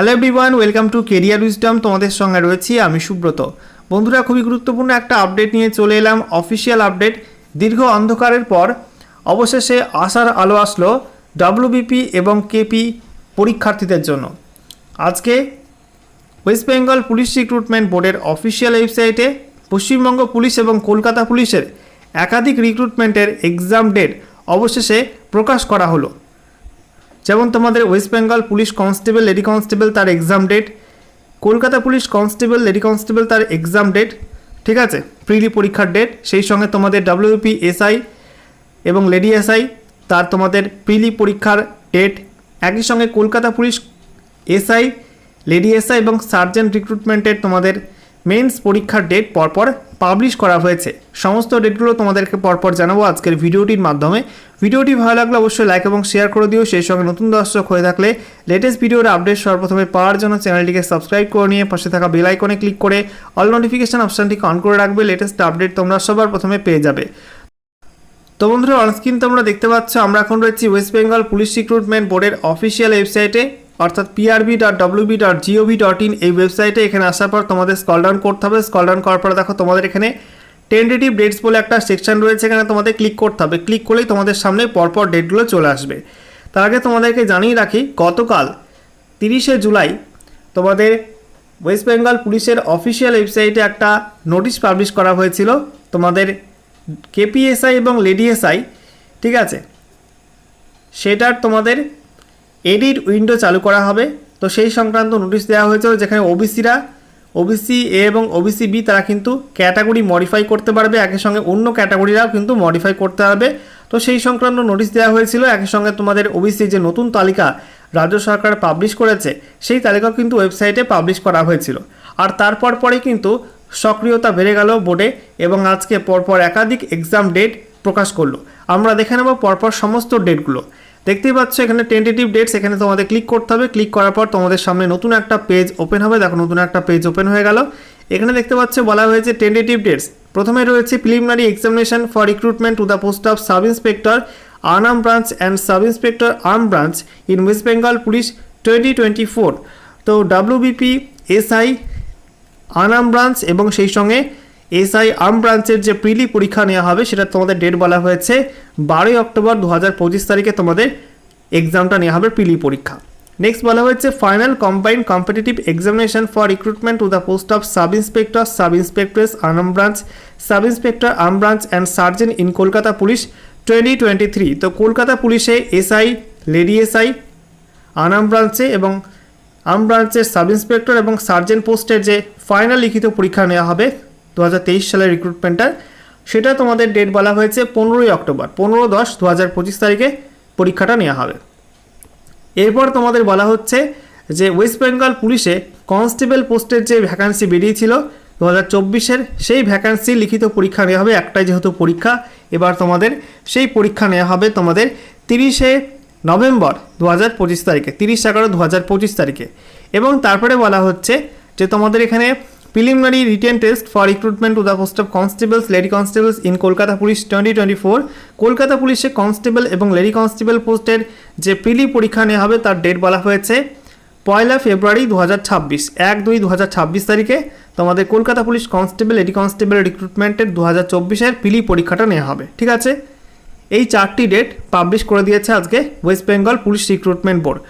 Hello everyone welcome to career wisdom তোমাদের সঙ্গে রয়েছি আমি সুব্রত। বন্ধুরা, খুবই গুরুত্বপূর্ণ একটা আপডেট নিয়ে চলে এলাম অফিসিয়াল আপডেট দীর্ঘ অন্ধকারের পর অবশেষে আসার আলো আসলো ডাব্লিউবিপি এবং কেপি পরীক্ষার্থীদের জন্য। আজকে ওয়েস্ট বেঙ্গল পুলিশ রিক্রুটমেন্ট বোর্ডের অফিসিয়াল ওয়েবসাইটে পশ্চিমবঙ্গ পুলিশ এবং কলকাতা পুলিশের একাধিক রিক্রুটমেন্টের এক্সাম ডেট অবশেষে প্রকাশ করা হলো। যেমন তোমাদের West Bengal police constable lady constable তার exam date Kolkata police constable lady constable তার এক্সাম ডেট ঠিক আছে? প্রিলি পরীক্ষার ডেট সেই সঙ্গে তোমাদের ডাব্লিউপি এসআই এবং লেডি এসআই তার তোমাদের প্রিলি পরীক্ষার ডেট একই সঙ্গে Kolkata police SI lady SI এবং সার্জেন্ট রিক্রুটমেন্টের তোমাদের মেন্স পরীক্ষার ডেট পরপর পাবলিশ করা হয়েছে। সমস্ত ডেটগুলো তোমাদেরকে পরপর জানাব আজকের ভিডিওটির মাধ্যমে। ভিডিওটি ভালো লাগলে অবশ্যই লাইক এবং শেয়ার করে দিও। সেই সঙ্গে নতুন দর্শক হয়ে থাকলে লেটেস্ট ভিডিওর আপডেট সর্বপ্রথমে পাওয়ার জন্য চ্যানেলটিকে সাবস্ক্রাইব করে নিয়ে পাশে থাকা বেল আইকনে ক্লিক করে অল নোটিফিকেশান অপশানটিকে অন করে রাখবে। লেটেস্ট আপডেট তোমরা সবার প্রথমে পেয়ে যাবে। তো বন্ধুরা অনস্ক্রিন তোমরা দেখতে পাচ্ছ, আমরা এখন রয়েছি ওয়েস্ট বেঙ্গল পুলিশ রিক্রুটমেন্ট বোর্ডের অফিসিয়াল ওয়েবসাইটে অর্থাৎ PRB dot WB dot GOV dot in এই ওয়েবসাইটে এখানে আসার পর তোমাদের স্কল ডাউন করতে হবে। স্কল ডাউন করার পর দেখো তোমাদের এখানে টেন্টেটিভ ডেটস বলে একটা সেকশন রয়েছে, এখানে তোমাদের ক্লিক করতে হবে। ক্লিক করলেই তোমাদের সামনে পরপর ডেটগুলো চলে আসবে। তার আগে তোমাদেরকে জানিয়ে রাখি, গতকাল তিরিশে জুলাই তোমাদের ওয়েস্ট বেঙ্গল পুলিশের অফিসিয়াল ওয়েবসাইটে একটা নোটিশ পাবলিশ করা হয়েছিল তোমাদের কেপিএসআই এবং লেডিএসআই ঠিক আছে? সেটার তোমাদের এডিট উইন্ডো চালু করা হবে। তো সেই সংক্রান্ত নোটিশ দেওয়া হয়েছিল যেখানে ওবিসিরা, ওবিসি এ এবং ওবিসি বি তারা কিন্তু ক্যাটাগরি মডিফাই করতে পারবে একই সঙ্গে অন্য ক্যাটাগরিরাও কিন্তু মডিফাই করতে পারবে। তো সেই সংক্রান্ত নোটিশ দেওয়া হয়েছিল একই সঙ্গে তোমাদের ওবিসি যে নতুন তালিকা রাজ্য সরকার পাবলিশ করেছে, সেই তালিকাও কিন্তু ওয়েবসাইটে পাবলিশ করা হয়েছিল। আর তারপর পরে কিন্তু সক্রিয়তা বেড়ে গেল বোর্ডে এবং আজকে পরপর একাধিক এক্সাম ডেট প্রকাশ করল। আমরা দেখে নেব পরপর সমস্ত ডেটগুলো দেখতেই পাচ্ছ, এখানে টেন্টেটিভ ডেটস এখানে তোমাদের ক্লিক করতে হবে। ক্লিক করার পর তোমাদের সামনে নতুন একটা পেজ ওপেন হবে। দেখো, নতুন একটা পেজ ওপেন হয়ে গেল। এখানে দেখতে পাচ্ছ, বলা হয়েছে টেন্টেটিভ ডেটস প্রথমে রয়েছে preliminary examination for recruitment to the post of sub inspector Anam branch and sub inspector arm branch in West Bengal police twenty twenty four তো ডাব্লিউবিপি এসআই আনাম ব্রাঞ্চ এবং সেই সঙ্গে এসআই আর্ম ব্রাঞ্চের যে প্রিলি পরীক্ষা নেওয়া হবে, সেটা তোমাদের ডেট বলা হয়েছে বারোই অক্টোবর দু হাজার পঁচিশ তারিখে তোমাদের এক্সামটা নেওয়া হবে প্রিলি পরীক্ষা। নেক্সট বলা হয়েছে final combined competitive examination for recruitment to the post of sub inspector sub inspectress Anam branch sub inspector arm branch and sergeant in Kolkata police twenty twenty three তো কলকাতা পুলিশে এসআই লেডি এসআই আনাম ব্রাঞ্চে এবং arm ব্রাঞ্চের sub inspector এবং sergeant পোস্টের যে final লিখিত পরীক্ষা নেওয়া হবে দু হাজার তেইশ সালের রিক্রুটমেন্টার সেটা তোমাদের ডেট বলা হয়েছে পনেরোই অক্টোবর। পনেরো দশ দু তারিখে পরীক্ষাটা নেওয়া হবে। এরপর তোমাদের বলা হচ্ছে যে ওয়েস্ট বেঙ্গল পুলিশে কনস্টেবল পোস্টের যে ভ্যাকান্সি বেরিয়েছিল দু হাজার চব্বিশের, সেই ভ্যাকান্সি লিখিত পরীক্ষা নেওয়া হবে, একটাই যেহেতু পরীক্ষা। এবার তোমাদের সেই পরীক্ষা নেওয়া হবে তোমাদের তিরিশে নভেম্বর দু হাজার পঁচিশ তারিখে, তিরিশ এগারো দু হাজার পঁচিশ তারিখে। এবং তারপরে বলা হচ্ছে যে তোমাদের এখানে preliminary written test for recruitment to the post of constables lady constables in Kolkata police twenty twenty four Kolkata পুলিশে কনস্টেবল এবং লেডি কনস্টেবল পোস্টের যে প্রিলি পরীক্ষা নেওয়া হবে তার ডেট বলা হয়েছে পয়লা ফেব্রুয়ারি দু হাজার ছাব্বিশ, এক দুই দু হাজার ছাব্বিশ তারিখে। তোমাদের Kolkata police constable lady constable রিক্রুটমেন্টের দু হাজার চব্বিশের প্রিলি পরীক্ষাটা নেওয়া হবে, ঠিক আছে? এই চারটি ডেট পাবলিশ করে দিয়েছে আজকে West Bengal police recruitment board